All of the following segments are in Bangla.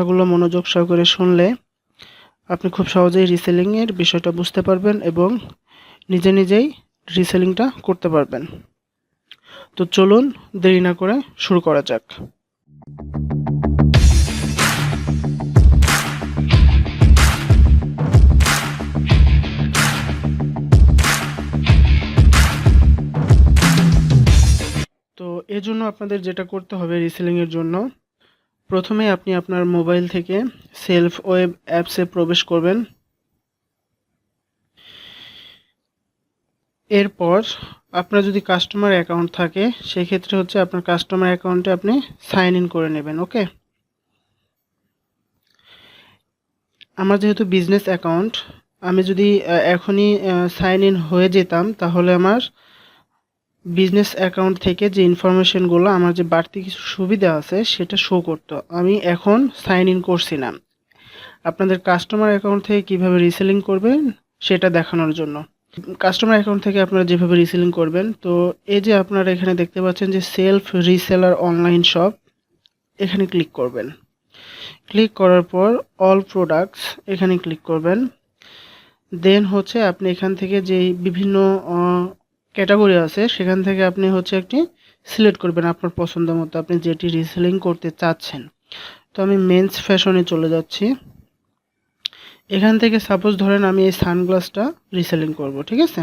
কথাগুলো মনোযোগ সহকারে শুনলে আপনি খুব সহজেই রিসেলিংয়ের বিষয়টা বুঝতে পারবেন এবং নিজে নিজেই রিসেলিংটা করতে পারবেন। তো চলুন দেরি না করে শুরু করা যাক। তো এর জন্য আপনাদের যেটা করতে হবে রিসেলিংয়ের জন্য প্রথমে আপনি আপনার মোবাইল থেকে সেলফ ওয়েব অ্যাপসে প্রবেশ করবেন। এরপর আপনার যদি কাস্টমার অ্যাকাউন্ট থাকে, সেক্ষেত্রে হচ্ছে আপনার কাস্টমার অ্যাকাউন্টে আপনি সাইন ইন করে নেবেন, ওকে? আমার যেহেতু বিজনেস অ্যাকাউন্ট, আমি যদি এখনই সাইন ইন হয়ে যেতাম, তাহলে আমার বিজনেস অ্যাকাউন্ট থেকে যে ইনফরমেশনগুলো আমার যে বাড়তি কিছু সুবিধা আছে সেটা শো করতো। আমি এখন সাইন ইন করছি না। আপনাদের কাস্টমার অ্যাকাউন্ট থেকে কীভাবে রিসেলিং করবেন সেটা দেখানোর জন্য। কাস্টমার অ্যাকাউন্ট থেকে আপনারা যেভাবে রিসেলিং করবেন, তো এই যে আপনারা এখানে দেখতে পাচ্ছেন যে সেলফ রিসেলার অনলাইন শপ এখানে ক্লিক করবেন। ক্লিক করার পর অল প্রোডাক্টস এখানে ক্লিক করবেন। দেন হচ্ছে আপনি এখান থেকে যে বিভিন্ন ক্যাটাগরি আছে, সেখান থেকে আপনি হচ্ছে একটি সিলেক্ট করবেন আপনার পছন্দ মতো। আপনি যেটি রিসেলিং করতে চাচ্ছেন। তো আমি মেন্স ফ্যাশনে চলে যাচ্ছি। এখান থেকে সাপোজ ধরেন আমি এই সানগ্লাসটা রিসেলিং করব, ঠিক আছে?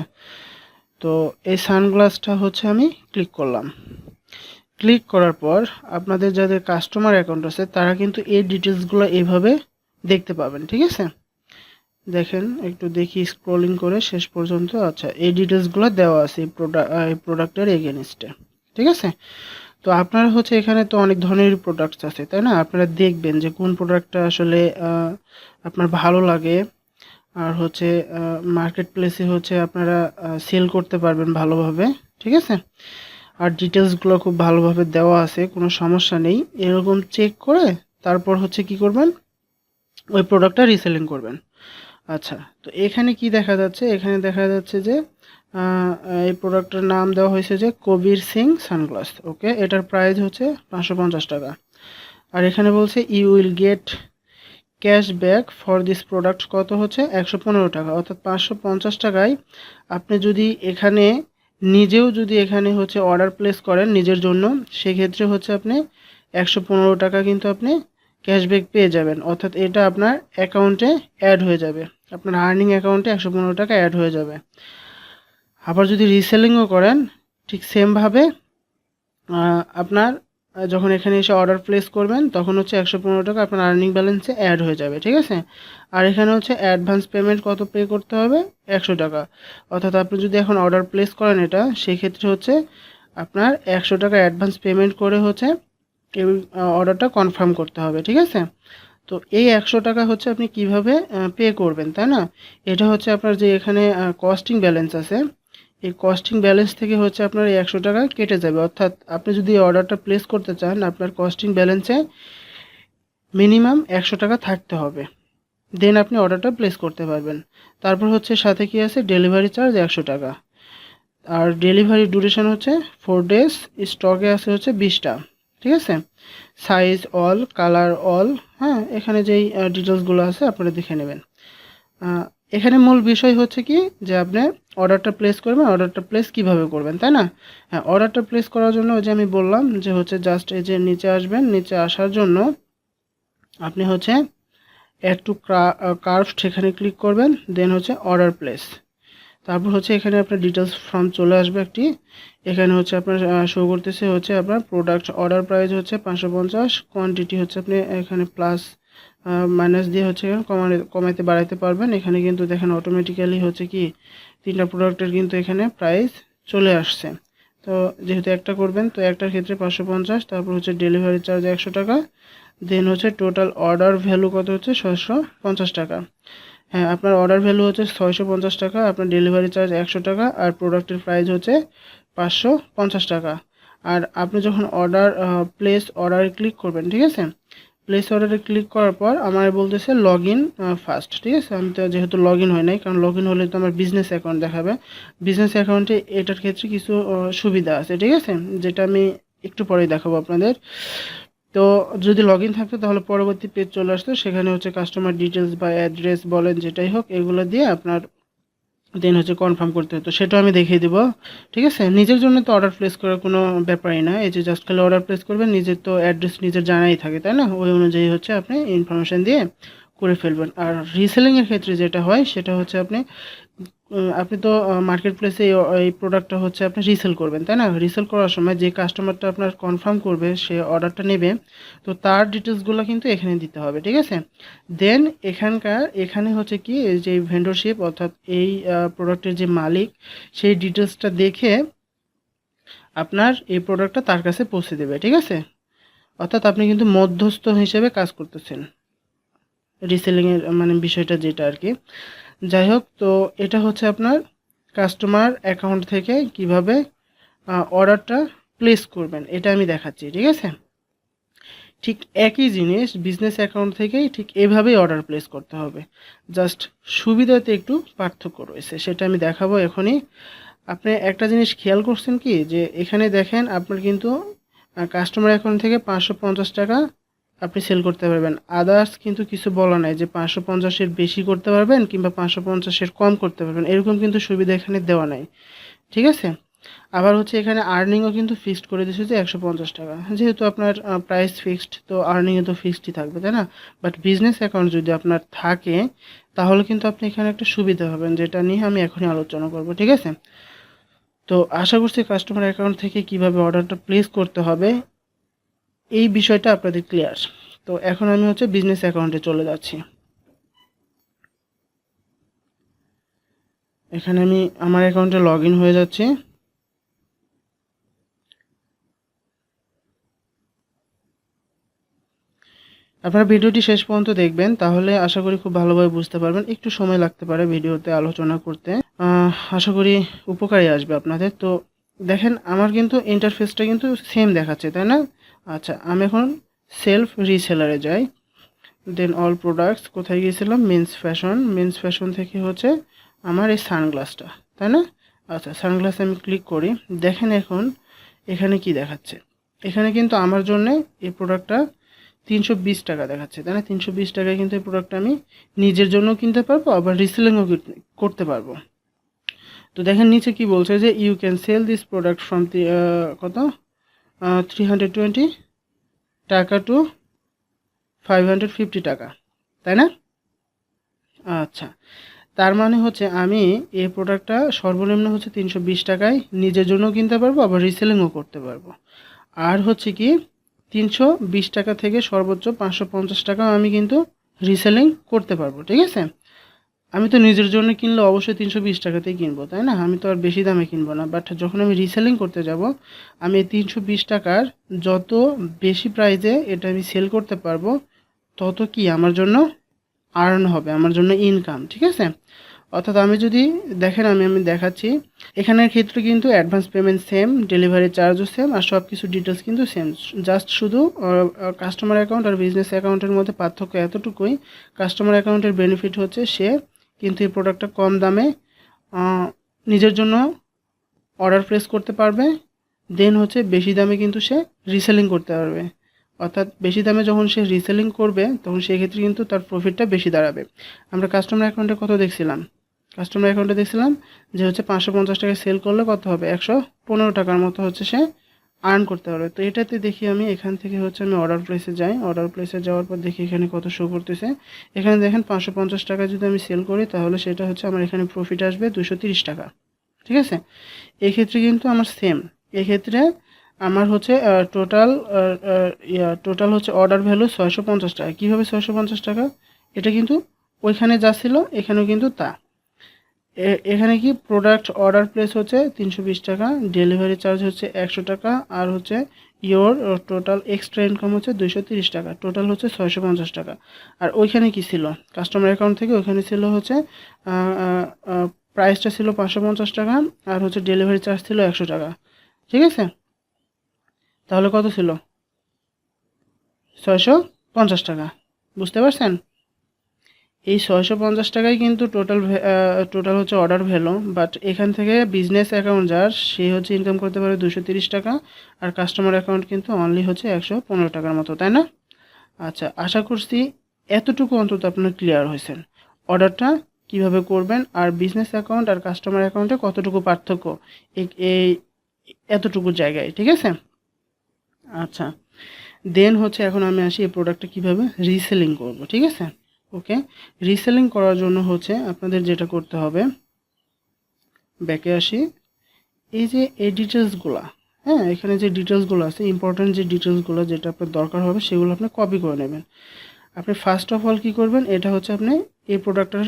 তো এই সানগ্লাসটা হচ্ছে আমি ক্লিক করলাম। ক্লিক করার পর আপনাদের যাদের কাস্টমার অ্যাকাউন্ট আছে, তারা কিন্তু এই ডিটেলসগুলো এইভাবে দেখতে পাবেন, ঠিক আছে? দেখেন, একটু দেখি স্ক্রলিং করে শেষ পর্যন্ত। আচ্ছা এই ডিটেলসগুলো দেওয়া আছে এই প্রোডাক্ট এই প্রোডাক্টের এগেনস্টে ঠিক আছে? তো আপনারা হচ্ছে এখানে তো অনেক ধরনের প্রোডাক্টস আছে, তাই না? আপনারা দেখবেন যে কোন প্রোডাক্টটা আসলে আপনার ভালো লাগে। আর হচ্ছে মার্কেট প্লেসে হচ্ছে আপনারা সেল করতে পারবেন ভালোভাবে। ঠিক আছে? আর ডিটেলসগুলো খুব ভালোভাবে দেওয়া আছে, কোনো সমস্যা নেই। এরকম চেক করে তারপর হচ্ছে কি করবেন? ওই প্রোডাক্টটা রিসেলিং করবেন। আচ্ছা তো এখানে কি দেখা যাচ্ছে? এখানে দেখা যাচ্ছে যে এই প্রোডাক্টের নাম দেওয়া হয়েছে যে কবির সিং সানগ্লাস। ওকে, এটার প্রাইস হচ্ছে পাঁচশো পঞ্চাশ টাকা। আর এখানে বলছে you will get cashback for this product কত হচ্ছে? একশো পনেরো টাকা। অর্থাৎ পাঁচশো পঞ্চাশ টাকায় আপনি যদি এখানে নিজেও যদি এখানে হচ্ছে অর্ডার প্লেস করেন নিজের জন্য, সেক্ষেত্রে হচ্ছে আপনি একশো পনেরো টাকা কিন্তু আপনি ক্যাশব্যাক পেয়ে যাবেন। অর্থাৎ এটা আপনার অ্যাকাউন্টে অ্যাড হয়ে যাবে। আপনার আর্নিং অ্যাকাউন্টে একশো পনেরো টাকা অ্যাড হয়ে যাবে। আবার যদি রিসেলিংও করেন, ঠিক সেমভাবে আপনার যখন এখানে এসে অর্ডার প্লেস করবেন, তখন হচ্ছে একশো পনেরো টাকা আপনার আর্নিং ব্যালেন্সে অ্যাড হয়ে যাবে, ঠিক আছে? আর এখানে হচ্ছে অ্যাডভান্স পেমেন্ট কত পে করতে হবে? একশো টাকা। অর্থাৎ আপনি যদি এখন অর্ডার প্লেস করেন এটা, সেক্ষেত্রে হচ্ছে আপনার একশো টাকা অ্যাডভান্স পেমেন্ট করে হচ্ছে অর্ডারটা কনফার্ম করতে হবে, ঠিক আছে? তো এই একশো টাকা হচ্ছে আপনি কীভাবে পে করবেন, তাই না? এটা হচ্ছে আপনার যে এখানে কস্টিং ব্যালেন্স আছে। এই কস্টিং ব্যালেন্স থেকে হচ্ছে আপনার এই একশো টাকা কেটে যাবে। অর্থাৎ আপনি যদি অর্ডারটা প্লেস করতে চান, আপনার কস্টিং ব্যালেন্সে মিনিমাম একশো টাকা থাকতে হবে। দেন আপনি অর্ডারটা প্লেস করতে পারবেন। তারপর হচ্ছে সাথে কি আছে? ডেলিভারি চার্জ একশো টাকা। আর ডেলিভারি ডিউরেশন হচ্ছে ফোর ডেজ স্টকে আছে হচ্ছে বিশটা। ঠিক আছে? সাইজ অল কালার অল হ্যাঁ? এখানে যেই ডিটেলসগুলো আছে, আপনারা দেখে নেবেন। এখানে মূল বিষয় হচ্ছে কি? যে আপনি অর্ডারটা প্লেস করবেন অর্ডারটা প্লেস কীভাবে করবেন, তাই না? হ্যাঁ অর্ডারটা প্লেস করার জন্য ওই যে আমি বললাম যে হচ্ছে জাস্ট এই যে নিচে আসবেন, নিচে আসার জন্য আপনি হচ্ছে অ্যাড টু কার্ভ সেখানে ক্লিক করবেন দেন হচ্ছে অর্ডার প্লেস তারপর হচ্ছে এখানে আপনার ডিটেলস ফর্ম চলে আসবে একটি। এখানে হচ্ছে আপনার শো করতেছে হচ্ছে আপনার প্রোডাক্ট অর্ডার প্রাইস হচ্ছে পাঁচশো পঞ্চাশ কোয়ান্টিটি হচ্ছে আপনি এখানে প্লাস মাইনাস দিয়ে হচ্ছে কমানো কমাইতে বাড়াইতে পারবেন। এখানে কিন্তু দেখেন অটোমেটিক্যালি হচ্ছে কি তিনটা প্রোডাক্টের কিন্তু এখানে প্রাইস চলে আসছে। তো যেহেতু একটা করবেন, তো একটার ক্ষেত্রে পাঁচশো পঞ্চাশ, তারপর হচ্ছে ডেলিভারি চার্জ একশো টাকা দেন হচ্ছে টোটাল অর্ডার ভ্যালু কত হচ্ছে ছশো পঞ্চাশ টাকা। হ্যাঁ আপনার অর্ডার ভ্যালু হচ্ছে ছয়শো পঞ্চাশ টাকা, আপনার ডেলিভারি চার্জ একশো টাকা, আর প্রোডাক্টের প্রাইস হচ্ছে পাঁচশো পঞ্চাশ টাকা। আর আপনি যখন অর্ডার প্লেস অর্ডারে ক্লিক করবেন, ঠিক আছে? প্লেস অর্ডারে ক্লিক করার পর আমার বলতেছে লগ ইন ফার্স্ট ঠিক আছে? আমি তো যেহেতু লগ ইন হয় নাই, কারণ লগ ইন হলে তো আমার বিজনেস অ্যাকাউন্ট দেখাবে। বিজনেস অ্যাকাউন্টে এটার ক্ষেত্রে কিছু সুবিধা আছে, ঠিক আছে? যেটা আমি একটু পরেই দেখাবো আপনাদের। তো যদি লগ ইন থাকতো, তাহলে পরবর্তী পেজ চলে আসতো। সেখানে হচ্ছে কাস্টমার ডিটেলস বা অ্যাড্রেস বলেন, যেটাই হোক, এগুলো দিয়ে আপনার দেন হচ্ছে কনফার্ম করতে হতো। সেটাও আমি দেখিয়ে দেবো। ঠিক আছে? নিজের জন্য তো অর্ডার প্লেস করার কোনো ব্যাপারই না। এই যে জাস্ট খালি অর্ডার প্লেস করবেন, নিজের তো অ্যাড্রেস নিজের জানাই থাকে, তাই না? ওই অনুযায়ী হচ্ছে আপনি ইনফরমেশান দিয়ে করে ফেলবেন। আর রিসেলিংয়ের ক্ষেত্রে যেটা হয়, সেটা হচ্ছে আপনি আপনি তো মার্কেট প্লেসে এই প্রোডাক্টটা হচ্ছে আপনি রিসেল করবেন, তাই না? রিসেল করার সময় যে কাস্টমারটা আপনার কনফার্ম করবে, সে অর্ডারটা নেবে, তো তার ডিটেলসগুলো কিন্তু এখানে দিতে হবে, ঠিক আছে? দেন এখানকার, এখানে হচ্ছে কি যে ভেন্ডরশিপ অর্থাৎ এই প্রোডাক্টের যে মালিক, সেই ডিটেলসটা দেখে আপনার এই প্রোডাক্টটা তার কাছে পৌঁছে দেবে, ঠিক আছে? অর্থাৎ আপনি কিন্তু মধ্যস্থ হিসেবে কাজ করতেছেন রিসেলিংয়ের মানে বিষয়টা যেটা আর কি। যাই হোক, তো এটা হচ্ছে আপনার কাস্টমার অ্যাকাউন্ট থেকে কীভাবে অর্ডারটা প্লেস করবেন, এটা আমি দেখাচ্ছি, ঠিক আছে? ঠিক একই জিনিস বিজনেস অ্যাকাউন্ট থেকেই ঠিক এভাবেই অর্ডার প্লেস করতে হবে। জাস্ট সুবিধাতে একটু পার্থক্য রয়েছে, সেটা আমি দেখাবো এখনই। আপনি একটা জিনিস খেয়াল করছেন কি? যে এখানে দেখেন আপনার কিন্তু কাস্টমার অ্যাকাউন্ট থেকে পাঁচশো পঞ্চাশ টাকা আপনি সেল করতে পারবেন। আদার্স কিন্তু কিছু বলা নাই যে পাঁচশো পঞ্চাশের বেশি করতে পারবেন কিংবা পাঁচশো পঞ্চাশের কম করতে পারবেন। এরকম কিন্তু সুবিধা এখানে দেওয়া নাই। ঠিক আছে? আবার হচ্ছে এখানে আর্নিংও কিন্তু ফিক্সড করে দিয়েছে যে একশো পঞ্চাশ টাকা। যেহেতু আপনার প্রাইস ফিক্সড তো আর্নিংয়ে তো ফিক্সডই থাকবে, তাই না? বাট বিজনেস অ্যাকাউন্ট যদি আপনার থাকে, তাহলে কিন্তু আপনি এখানে একটা সুবিধা হবেন যেটা নিয়ে আমি এখনই আলোচনা করব। ঠিক আছে? তো আশা করছি কাস্টমার অ্যাকাউন্ট থেকে কীভাবে অর্ডারটা প্লেস করতে হবে এই বিষয়টা আপনাদের ক্লিয়ার তো এখন আমি হচ্ছে বিজনেস অ্যাকাউন্টে চলে যাচ্ছি। এখানে আমি আমার অ্যাকাউন্টে লগ হয়ে যাচ্ছি। আপনারা ভিডিওটি শেষ পর্যন্ত দেখবেন, তাহলে আশা করি খুব ভালোভাবে বুঝতে পারবেন। একটু সময় লাগতে পারে ভিডিওতে আলোচনা করতে। আশা করি উপকারী আসবে আপনাদের। তো দেখেন, আমার কিন্তু ইন্টারফেসটা কিন্তু সেম দেখাচ্ছে, তাই না? আচ্ছা আমি এখন সেলফ রিসেলারে যাই। দেন অল প্রোডাক্টস কোথায় গিয়েছিলাম? মেন্স ফ্যাশন মেন্স ফ্যাশন থেকে হচ্ছে আমার এই সানগ্লাসটা তাই না? আচ্ছা সানগ্লাস আমি ক্লিক করি। দেখেন এখন এখানে কি দেখাচ্ছে। এখানে কিন্তু আমার জন্য এই প্রোডাক্টটা তিনশো বিশ টাকা দেখাচ্ছে, তাই না? তিনশো বিশ টাকায় কিন্তু এই প্রোডাক্টটা আমি নিজের জন্য কিনতে পারব, আবার রিসেলিংও করতে পারব। তো দেখেন নিচে কি বলছে যে you can sell this product from কত? থ্রি হান্ড্রেড টোয়েন্টি টাকা টু ফাইভ হান্ড্রেড ফিফটি টাকা, তাই না? আচ্ছা তার মানে হচ্ছে আমি এই প্রোডাক্টটা সর্বনিম্ন হচ্ছে তিনশো বিশ টাকায় নিজের জন্য কিনতে পারব, আবার রিসেলিংও করতে পারব। আর হচ্ছে কি, তিনশো বিশ টাকা থেকে সর্বোচ্চ পাঁচশো পঞ্চাশ টাকাও আমি কিন্তু রিসেলিং করতে পারব, ঠিক আছে? আমি তো নিজের জন্য কিনলে অবশ্যই তিনশো বিশ টাকাতেই কিনবো, তাই না? আমি তো আর বেশি দামে কিনবো না বাট যখন আমি রিসেলিং করতে যাব, আমি তিনশো বিশ টাকার যত বেশি প্রাইজে এটা আমি সেল করতে পারব, তত কি আমার জন্য আর্ন হবে, আমার জন্য ইনকাম ঠিক আছে? অর্থাৎ আমি যদি, দেখেন আমি আমি দেখাচ্ছি, এখানের ক্ষেত্রে কিন্তু অ্যাডভান্স পেমেন্ট সেম ডেলিভারি চার্জও সেম আর সব কিছু ডিটেলস কিন্তু সেম জাস্ট শুধু কাস্টমার অ্যাকাউন্ট আর বিজনেস অ্যাকাউন্টের মধ্যে পার্থক্য এতটুকুই কাস্টমার অ্যাকাউন্টের বেনিফিট হচ্ছে সে কিন্তু এই প্রোডাক্টটা কম দামে নিজের জন্য অর্ডার প্লেস করতে পারবে। দেন হচ্ছে বেশি দামে কিন্তু সে রিসেলিং করতে পারবে। অর্থাৎ বেশি দামে যখন সে রিসেলিং করবে, তখন সেক্ষেত্রে কিন্তু তার প্রফিটটা বেশি দাঁড়াবে। আমরা কাস্টমার অ্যাকাউন্টে কত দেখছিলাম? কাস্টমার অ্যাকাউন্টে দেখছিলাম যে হচ্ছে পাঁচশো পঞ্চাশ টাকা সেল করলে কত হবে? একশো পনেরো টাকার মতো হচ্ছে সে আর্ন করতে পারবে তো এটাতে দেখি আমি, এখান থেকে হচ্ছে আমি অর্ডার প্লেসে যাই। অর্ডার প্লেসে যাওয়ার পর দেখি এখানে কত শো করতেছে। এখানে দেখেন পাঁচশো পঞ্চাশ টাকা যদি আমি সেল করি, তাহলে সেটা হচ্ছে আমার এখানে প্রফিট আসবে দুশো তিরিশ টাকা। ঠিক আছে? এক্ষেত্রে কিন্তু আমার সেম এক্ষেত্রে আমার হচ্ছে টোটাল টোটাল হচ্ছে অর্ডার ভ্যালু ছয়শো পঞ্চাশ টাকা। কীভাবে ছয়শো পঞ্চাশ টাকা? এটা কিন্তু ওইখানে যা ছিল, এখানেও কিন্তু তা। এখানে কি প্রোডাক্ট অর্ডার প্লেস হচ্ছে তিনশো বিশ টাকা ডেলিভারি চার্জ হচ্ছে একশো টাকা, আর হচ্ছে ইয়োর টোটাল এক্সট্রা ইনকাম হচ্ছে দুইশো টাকা টোটাল হচ্ছে ছয়শো পঞ্চাশ টাকা। আর ওইখানে কি ছিল? কাস্টমার অ্যাকাউন্ট থেকে ওইখানে ছিল হচ্ছে প্রাইসটা ছিল পাঁচশো পঞ্চাশ টাকা, আর হচ্ছে ডেলিভারি চার্জ ছিল একশো টাকা। ঠিক আছে? তাহলে কত ছিল? ছয়শো পঞ্চাশ টাকা। বুঝতে পারছেন? এই ছয়শো পঞ্চাশ টাকাই কিন্তু টোটাল টোটাল হচ্ছে অর্ডার ভ্যালু বাট এখান থেকে বিজনেস অ্যাকাউন্ট যার, সে হচ্ছে ইনকাম করতে পারে দুশো তিরিশ টাকা, আর কাস্টমার অ্যাকাউন্ট কিন্তু অনলি হচ্ছে একশো পনেরো টাকার মতো, তাই না? আচ্ছা আশা করছি এতটুকু অন্তত আপনার ক্লিয়ার হয়েছেন। অর্ডারটা কীভাবে করবেন, আর বিজনেস অ্যাকাউন্ট আর কাস্টমার অ্যাকাউন্টে কতটুকু পার্থক্য? এই এতটুকু জায়গায়, ঠিক আছে? আচ্ছা দেন হচ্ছে এখন আমি আসি এই প্রোডাক্টটা কীভাবে রিসেলিং করব, ঠিক আছে? ওকে? রিসেলিং করার জন্য হচ্ছে আপনাদের যেটা করতে হবে, ব্যাকে আসি। এই যে এই ডিটেলসগুলো হ্যাঁ এখানে যে ডিটেলসগুলো আছে ইম্পর্টেন্ট যে ডিটেলসগুলো যেটা আপনার দরকার হবে, সেগুলো আপনি কপি করে নেবেন। আপনি ফার্স্ট অফ অল কী করবেন, এটা হচ্ছে আপনি এই প্রোডাক্টটার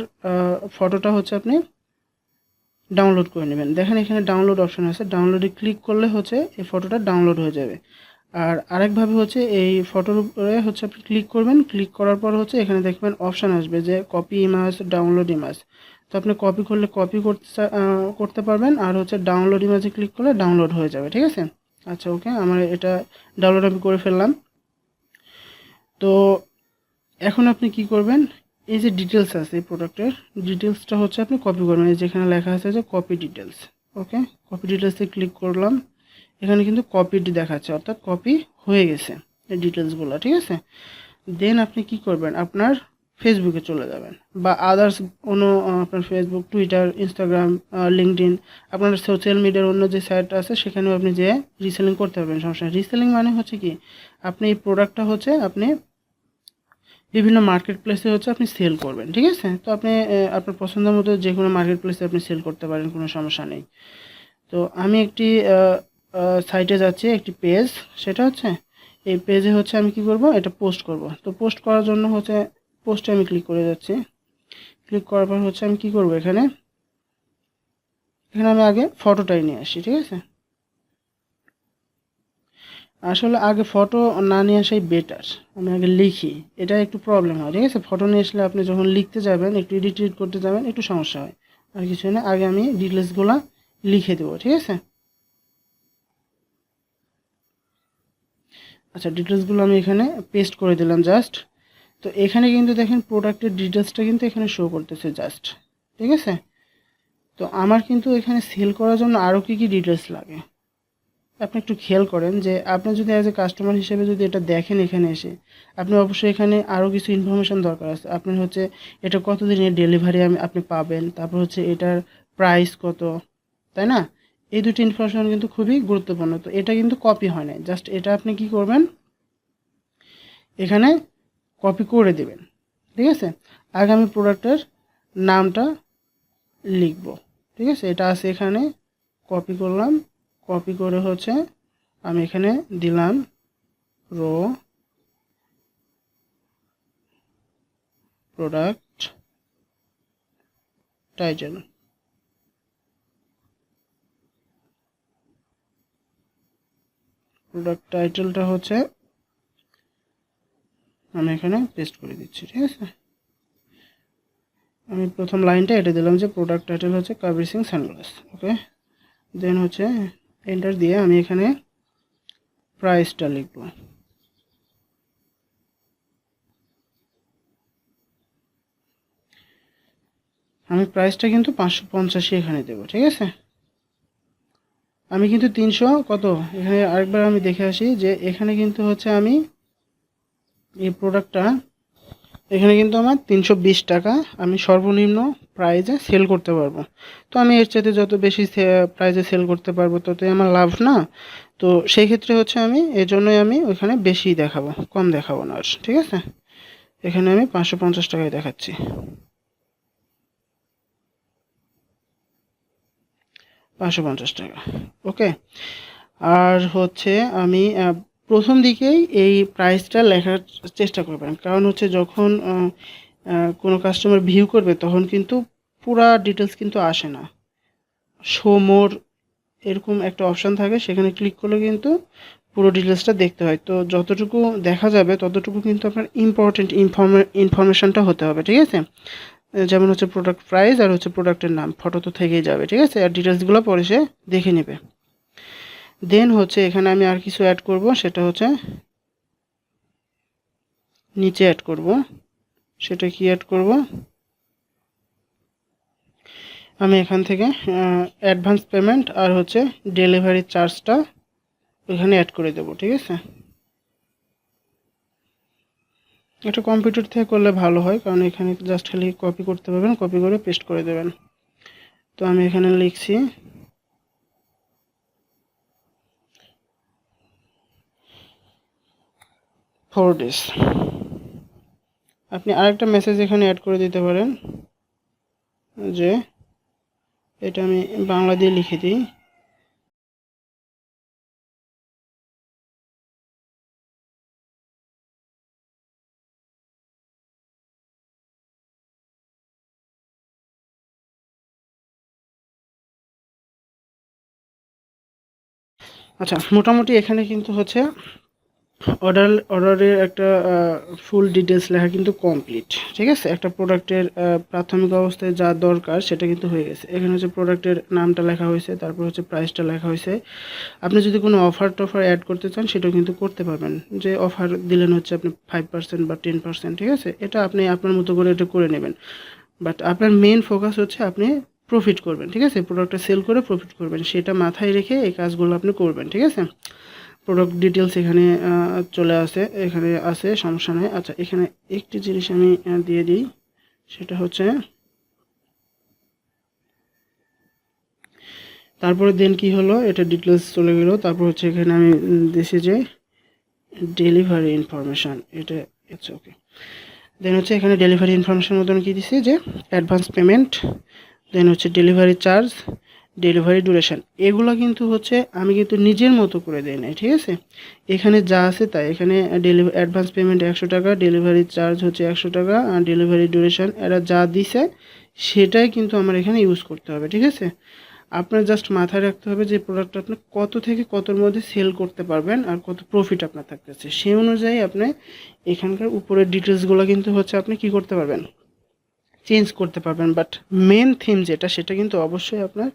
ফটোটা হচ্ছে আপনি ডাউনলোড করে নেবেন। দেখেন এখানে ডাউনলোড অপশন আছে ডাউনলোডে ক্লিক করলে হচ্ছে এই ফটোটা ডাউনলোড হয়ে যাবে। আর আরেকভাবে হচ্ছে এই ফটোর উপরে হচ্ছে আপনি ক্লিক করবেন। ক্লিক করার পর হচ্ছে এখানে দেখবেন অপশান আসবে যে কপি ইমাজ ডাউনলোড ইমাজ তো আপনি কপি করলে কপি করতে করতে পারবেন আর হচ্ছে ডাউনলোড ইমাজে ক্লিক করলে ডাউনলোড হয়ে যাবে, ঠিক আছে? আচ্ছা ওকে আমার এটা ডাউনলোড আমি করে ফেললাম। তো এখন আপনি কি করবেন? এই যে ডিটেলস আছে এই প্রোডাক্টের ডিটেলসটা হচ্ছে আপনি কপি করবেন। এই যেখানে লেখা আছে যে কপি ডিটেলস ওকে কপি ডিটেলসে ক্লিক করলাম। এখানে কিন্তু কপিড দেখাচ্ছে, অর্থাৎ কপি হয়ে গেছে, এই ডিটেলসগুলো ঠিক আছে? দেন আপনি কি করবেন? আপনার ফেসবুকে চলে যাবেন, বা আদার্স অন্য আপনার ফেসবুক টুইটার ইনস্টাগ্রাম লিঙ্কডিন আপনার সোশ্যাল মিডিয়ার অন্য যে সাইট আছে, সেখানেও আপনি যে রিসেলিং করতে পারবেন, সমস্যা রিসেলিং মানে হচ্ছে কি? আপনি এই প্রোডাক্টটা হচ্ছে আপনি বিভিন্ন মার্কেট প্লেসে হচ্ছে আপনি সেল করবেন, ঠিক আছে? তো আপনি আপনার পছন্দ মতো যে কোনো মার্কেট প্লেসে আপনি সেল করতে পারেন, কোনো সমস্যা নেই। তো আমি একটি সাইটে যাচ্ছি, একটি পেজ সেটা হচ্ছে, এই পেজে হচ্ছে আমি কি করব? এটা পোস্ট করব। তো পোস্ট করার জন্য হচ্ছে পোস্টে আমি ক্লিক করে যাচ্ছি। ক্লিক করার পর হচ্ছে আমি কি করব এখানে? এখানে আমি আগে ফটোটাই নিয়ে আসি, ঠিক আছে? আসলে আগে ফটো না নিয়ে আসাই বেটার আমি আগে লিখি এটা একটু প্রবলেম হয়, ঠিক আছে? ফটো নিয়ে আসলে আপনি যখন লিখতে যাবেন, একটু এডিট করতে যাবেন, একটু সমস্যা হয়। আর কিছু না, আগে আমি ডিটেলসগুলো লিখে দেবো, ঠিক আছে? আচ্ছা ডিটেলসগুলো আমি এখানে পেস্ট করে দিলাম জাস্ট তো এখানে কিন্তু দেখেন প্রোডাক্টের ডিটেলসটা কিন্তু এখানে শো করতেছে জাস্ট ঠিক আছে? তো আমার কিন্তু এখানে সেল করার জন্য আরও কী কী ডিটেলস লাগে? আপনি একটু খেয়াল করেন যে আপনি যদি অ্যাজ এ কাস্টমার হিসেবে যদি এটা দেখেন এখানে এসে, আপনি অবশ্যই এখানে আরও কিছু ইনফরমেশান দরকার আছে। আপনি হচ্ছে এটা কতদিনের ডেলিভারি আমি, আপনি পাবেন, তারপর হচ্ছে এটার প্রাইস কত, তাই না? এই দুটি ইনফরমেশন কিন্তু খুবই গুরুত্বপূর্ণ। তো এটা কিন্তু কপি হয় না জাস্ট এটা আপনি কি করবেন? এখানে কপি করে দেবেন। ঠিক আছে? আগে আমি প্রোডাক্টের নামটা লিখব। ঠিক আছে? এটা আছে এখানে। কপি করলাম। কপি করে হচ্ছে আমি এখানে দিলাম রো প্রোডাক্ট টাইটেল প্রোডাক্ট টাইটেলটা হচ্ছে, আমি এখানে পেস্ট করে দিচ্ছি, ঠিক আছে? আমি প্রথম লাইনটা এটা দিলাম যে প্রোডাক্ট টাইটেল হচ্ছে Kabir Singh sunglass okay then হচ্ছে এন্টার দিয়ে আমি এখানে প্রাইসটা লিখব। আমি প্রাইসটা কিন্তু পাঁচশো পঞ্চাশি এখানে দেবো, ঠিক আছে? আমি কিন্তু তিনশো, কত? এখানে আরেকবার আমি দেখে আসি যে এখানে কিন্তু হচ্ছে আমি এই প্রোডাক্টটা এখানে কিন্তু আমার তিনশো বিশ টাকা আমি সর্বনিম্ন প্রাইজে সেল করতে পারব। তো আমি এর চাইতে যত বেশি প্রাইজে সেল করতে পারব ততই আমার লাভ, না? তো সেই ক্ষেত্রে হচ্ছে আমি এই জন্যই আমি ওইখানে বেশি দেখাবো, কম দেখাবো না আর, ঠিক আছে? এখানে আমি পাঁচশো পঞ্চাশ টাকায় দেখাচ্ছি। পাঁচশো পঞ্চাশ টাকা। ওকে? আর হচ্ছে আমি প্রথম দিকেই এই প্রাইসটা লেখার চেষ্টা করবেন। কারণ হচ্ছে যখন কোনো কাস্টমার ভিউ করবে, তখন কিন্তু পুরা ডিটেলস কিন্তু আসে না। শো মোর এরকম একটা অপশান থাকে, সেখানে ক্লিক করলে কিন্তু পুরো ডিটেলসটা দেখতে হয়। তো যতটুকু দেখা যাবে, ততটুকু কিন্তু আপনার ইম্পর্টেন্ট ইনফরমে ইনফরমেশনটা হতে হবে, ঠিক আছে? যেমন হচ্ছে প্রোডাক্ট প্রাইস আর হচ্ছে প্রোডাক্টের নাম ফটো তো থেকেই যাবে, ঠিক আছে? আর ডিটেলসগুলো পরে সে দেখে নেবে। দেন হচ্ছে এখানে আমি আর কিছু অ্যাড করব, সেটা হচ্ছে নিচে অ্যাড করব। সেটা কি অ্যাড করব? আমি এখান থেকে অ্যাডভান্স পেমেন্ট আর হচ্ছে ডেলিভারি চার্জটা ওইখানে অ্যাড করে দেবো, ঠিক আছে? এটা কম্পিউটার থেকে করলে ভালো হয়, কারণ এখানে জাস্ট খালি কপি করতে পারবেন কপি করে পেস্ট করে দেবেন। তো আমি এখানে লিখছি ফোর ডেজ আপনি আরেকটা মেসেজ এখানে অ্যাড করে দিতে পারেন, যে এটা আমি বাংলা দিয়ে লিখে দিই। আচ্ছা মোটামুটি এখানে কিন্তু হচ্ছে অর্ডার অর্ডারের একটা ফুল ডিটেলস লেখা কিন্তু কমপ্লিট ঠিক আছে? একটা প্রোডাক্টের প্রাথমিক অবস্থায় যা দরকার সেটা কিন্তু হয়ে গেছে। এখানে হচ্ছে প্রোডাক্টের নামটা লেখা হয়েছে, তারপর হচ্ছে প্রাইসটা লেখা হয়েছে। আপনি যদি কোনো অফার টফার অ্যাড করতে চান, সেটাও কিন্তু করতে পারবেন। যে অফার দিলেন হচ্ছে আপনি ফাইভ পার্সেন্ট বা টেন পার্সেন্ট ঠিক আছে? এটা আপনি আপনার মতো করে এটা করে নেবেন। বাট আপনার মেন ফোকাস হচ্ছে আপনি প্রফিট করবেন, ঠিক আছে? প্রোডাক্টটা সেল করে প্রফিট করবেন। সেটা মাথায় রেখে এই কাজগুলো আপনি করবেন, ঠিক আছে? প্রোডাক্ট ডিটেলস এখানে চলে আসে, এখানে আছে সমস্যা নেই। আচ্ছা এখানে একটি জিনিস আমি দিয়ে দিই। সেটা হচ্ছে তারপরে দেন কি হলো? এটা ডিটেলস চলে গেলো। তারপর হচ্ছে এখানে আমি দিছি যে ডেলিভারি ইনফরমেশান এটা আচ্ছা ওকে দেন হচ্ছে এখানে ডেলিভারি ইনফরমেশান মতন কি দিছি? যে অ্যাডভান্স পেমেন্ট দেন হচ্ছে ডেলিভারি চার্জ ডেলিভারি ডিউরেশন এগুলো কিন্তু হচ্ছে আমি কিন্তু নিজের মতো করে দিই নাই, ঠিক আছে? এখানে যা আছে তাই। এখানে ডেলিভারি অ্যাডভান্স পেমেন্ট একশো টাকা ডেলিভারি চার্জ হচ্ছে একশো টাকা, আর ডেলিভারি ডিউরেশন এরা যা দিছে সেটাই কিন্তু আমার এখানে ইউজ করতে হবে, ঠিক আছে? আপনার জাস্ট মাথায় রাখতে হবে যে প্রোডাক্টটা আপনি কত থেকে কতর মধ্যে সেল করতে পারবেন আর কত প্রফিট আপনার থাকতেছে। সেই অনুযায়ী আপনি এখানকার উপরের ডিটেলসগুলো কিন্তু হচ্ছে আপনি কি করতে পারবেন? চেঞ্জ করতে পারবেন বাট মেন থিম যেটা, সেটা কিন্তু অবশ্যই আপনার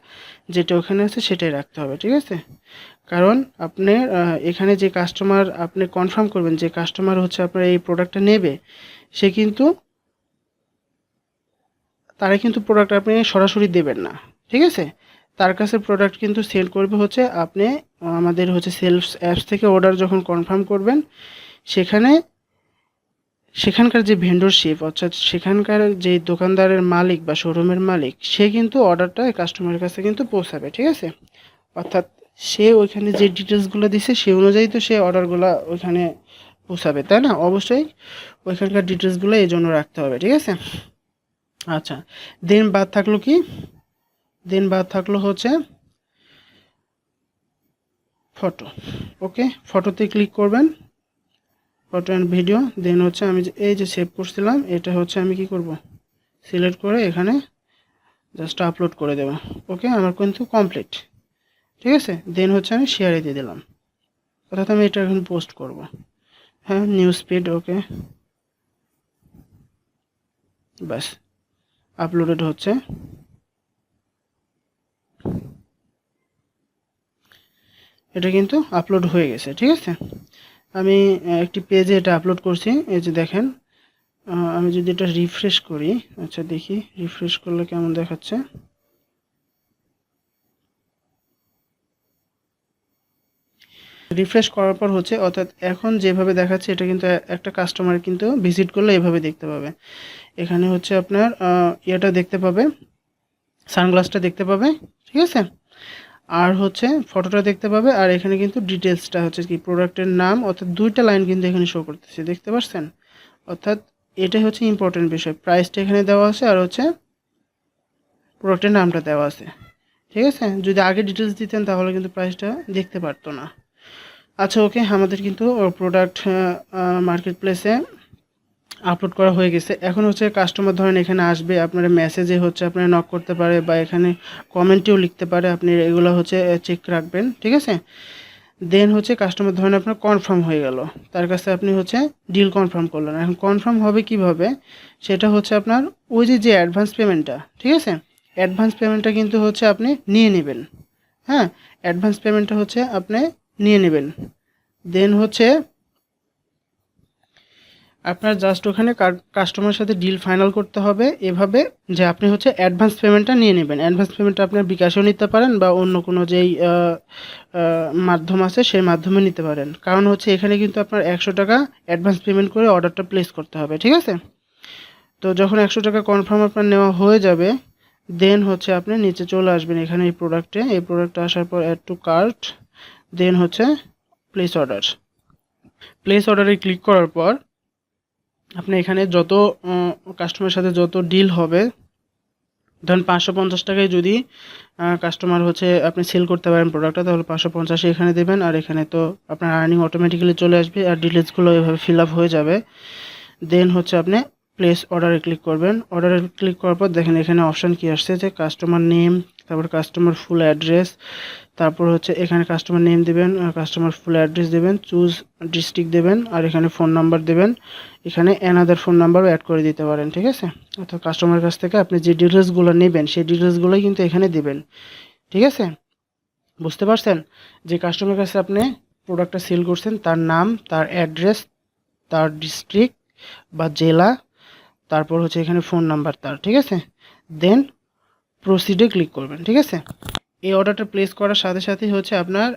যেটা ওখানে আছে, সেটাই রাখতে হবে, ঠিক আছে? কারণ আপনার এখানে যে কাস্টমার আপনি কনফার্ম করবেন, যে কাস্টমার হচ্ছে আপনার এই প্রোডাক্টটা নেবে, সে কিন্তু তারা কিন্তু প্রোডাক্ট আপনি সরাসরি দেবেন না, ঠিক আছে? তার কাছে প্রোডাক্ট কিন্তু সেল করবে হচ্ছে আপনি, আমাদের হচ্ছে সেলস অ্যাপস থেকে অর্ডার যখন কনফার্ম করবেন, সেখানে সেখানকার যে ভেন্ডরশিপ অর্থাৎ সেখানকার যে দোকানদারের মালিক বা শোরুমের মালিক, সে কিন্তু অর্ডারটা কাস্টমারের কাছে কিন্তু পৌঁছাবে, ঠিক আছে? অর্থাৎ সে ওইখানে যে ডিটেলসগুলো দিছে, সে অনুযায়ী তো সে অর্ডারগুলো ওইখানে পৌঁছাবে, তাই না? অবশ্যই ওইখানকার ডিটেলসগুলো এই জন্য রাখতে হবে, ঠিক আছে? আচ্ছা দেন বাদ থাকল কি? দেন বাদ থাকল হচ্ছে ফটো ওকে ফটোতে ক্লিক করবেন। ফটো অ্যান্ড ভিডিও দেন হচ্ছে আমি এই যে সেভ করছিলাম, এটা হচ্ছে আমি কি করব? সিলেক্ট করে এখানে জাস্ট আপলোড করে দেব। ওকে আমার কিন্তু কমপ্লিট ঠিক আছে? দেন হচ্ছে আমি শেয়ারে দিয়ে দিলাম। অর্থাৎ আমি এটা এখন পোস্ট করব। হ্যাঁ নিউজ স্পিড ওকে ব্যাস। আপলোডেড হচ্ছে। এটা কিন্তু আপলোড হয়ে গেছে, ঠিক আছে? আমি একটি পেজে এটা আপলোড করছি, এই যে দেখেন। আমি যদি এটা রিফ্রেশ করি আচ্ছা দেখি রিফ্রেশ করলে কেমন দেখাচ্ছে। রিফ্রেশ করার পর হচ্ছে, অর্থাৎ এখন যেভাবে দেখাচ্ছে, এটা কিন্তু একটা কাস্টমার কিন্তু ভিজিট করলে এভাবে দেখতে পাবে। এখানে হচ্ছে আপনার ইয়েটা দেখতে পাবে সানগ্লাসটা দেখতে পাবে, ঠিক আছে? আর হচ্ছে ফটোটা দেখতে পাবে, আর এখানে কিন্তু ডিটেলসটা হচ্ছে কি প্রোডাক্টের নাম, অর্থাৎ দুইটা লাইন কিন্তু এখানে শো করতেছে, দেখতে পাচ্ছেন অর্থাৎ এটাই হচ্ছে ইম্পর্টেন্ট বিষয় প্রাইসটা এখানে দেওয়া আছে আর হচ্ছে প্রোডাক্টের নামটা দেওয়া আছে, ঠিক আছে? যদি আগে ডিটেলস দিতেন তাহলে কিন্তু প্রাইসটা দেখতে পারতো না। আচ্ছা ওকে আমাদের কিন্তু প্রোডাক্ট মার্কেট প্লেসে আপলোড করা হয়ে গেছে। এখন হচ্ছে কাস্টমার ধরেন এখানে আসবে, আপনার মেসেজে হচ্ছে আপনার নক করতে পারে বা এখানে কমেন্টেও লিখতে পারে, আপনি এগুলো হচ্ছে চেক রাখবেন, ঠিক আছে? দেন হচ্ছে কাস্টমার ধরেন আপনার কনফার্ম হয়ে গেল। তার কাছে আপনি হচ্ছে ডিল কনফার্ম করলেন। এখন কনফার্ম হবে কীভাবে? সেটা হচ্ছে আপনার ওই যে যে অ্যাডভান্স পেমেন্টটা ঠিক আছে? অ্যাডভান্স পেমেন্টটা কিন্তু হচ্ছে আপনি নিয়ে নেবেন। হ্যাঁ? অ্যাডভান্স পেমেন্টটা হচ্ছে আপনি নিয়ে নেবেন। দেন হচ্ছে আপনার জাস্ট ওখানে কাস্টমারের সাথে ডিল ফাইনাল করতে হবে এভাবে যে আপনি হচ্ছে অ্যাডভান্স পেমেন্টটা নিয়ে নেবেন। অ্যাডভান্স পেমেন্টটা আপনার বিকাশেও নিতে পারেন বা অন্য কোনো যেই মাধ্যম আছে সেই মাধ্যমে নিতে পারেন। কারণ হচ্ছে এখানে কিন্তু আপনার একশো টাকা অ্যাডভান্স পেমেন্ট করে অর্ডারটা প্লেস করতে হবে, ঠিক আছে? তো যখন একশো টাকা কনফার্ম আপনার নেওয়া হয়ে যাবে দেন হচ্ছে আপনি নিচে চলে আসবেন এখানে এই প্রোডাক্টে এই প্রোডাক্টে আসার পর অ্যাড টু কার্ট দেন হচ্ছে প্লেস অর্ডার প্লেস অর্ডারে ক্লিক করার পর আপনি এখানে যত কাস্টমারের সাথে যত ডিল হবে, ধরুন পাঁচশো পঞ্চাশ টাকায় যদি কাস্টমার হচ্ছে আপনি সেল করতে পারেন প্রোডাক্টটা তাহলে পাঁচশো পঞ্চাশে এখানে দেবেন, আর এখানে তো আপনার আর্নিং অটোমেটিক্যালি চলে আসবে, আর ডিটেলসগুলো এভাবে ফিল আপ হয়ে যাবে। দেন হচ্ছে আপনি প্লেস অর্ডারে ক্লিক করবেন। অর্ডারে ক্লিক করার পর দেখেন এখানে অপশান কি আসছে, যে কাস্টমার নেম তারপর কাস্টমার ফুল অ্যাড্রেস তারপর হচ্ছে এখানে কাস্টমার নেম দেবেন কাস্টমার ফুল অ্যাড্রেস দেবেন চুজ ডিস্ট্রিক্ট দেবেন, আর এখানে ফোন নাম্বার দেবেন। এখানে অ্যানাদার ফোন নাম্বারও অ্যাড করে দিতে পারেন, ঠিক আছে? অর্থাৎ কাস্টমারের কাছ থেকে আপনি যে ডিটেলসগুলো নেবেন, সেই ডিটেলসগুলোই কিন্তু এখানে দেবেন, ঠিক আছে? বুঝতে পারছেন? যে কাস্টমারের কাছে আপনি প্রোডাক্টটা সেল করছেন, তার নাম, তার অ্যাড্রেস তার ডিস্ট্রিক্ট বা জেলা, তারপর হচ্ছে এখানে ফোন নাম্বার তার, ঠিক আছে? দেন প্রসিডে ক্লিক করবেন, ঠিক আছে? এই অর্ডারটা প্লেস করার সাথে সাথেই হচ্ছে আপনার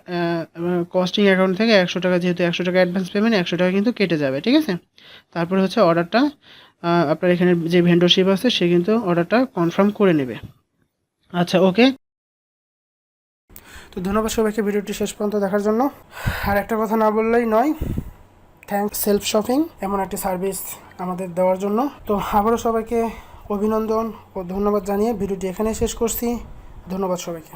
কস্টিং অ্যাকাউন্ট থেকে একশো টাকা, যেহেতু একশো টাকা অ্যাডভান্স পেমেন্ট একশো টাকা কিন্তু কেটে যাবে, ঠিক আছে? তারপরে হচ্ছে অর্ডারটা আপনার এখানে যে ভেন্ডরশিপ আছে, সে কিন্তু অর্ডারটা কনফার্ম করে নেবে। আচ্ছা ওকে তো ধন্যবাদ সবাইকে ভিডিওটি শেষ পর্যন্ত দেখার জন্য। আর একটা কথা না বললেই নয় থ্যাংক সেলফ শপিং এমন একটি সার্ভিস আমাদের দেওয়ার জন্য। তো আবারও সবাইকে অভিনন্দন ও ধন্যবাদ জানিয়ে ভিডিওটি এখানে শেষ করছি। ধন্যবাদ সবাইকে।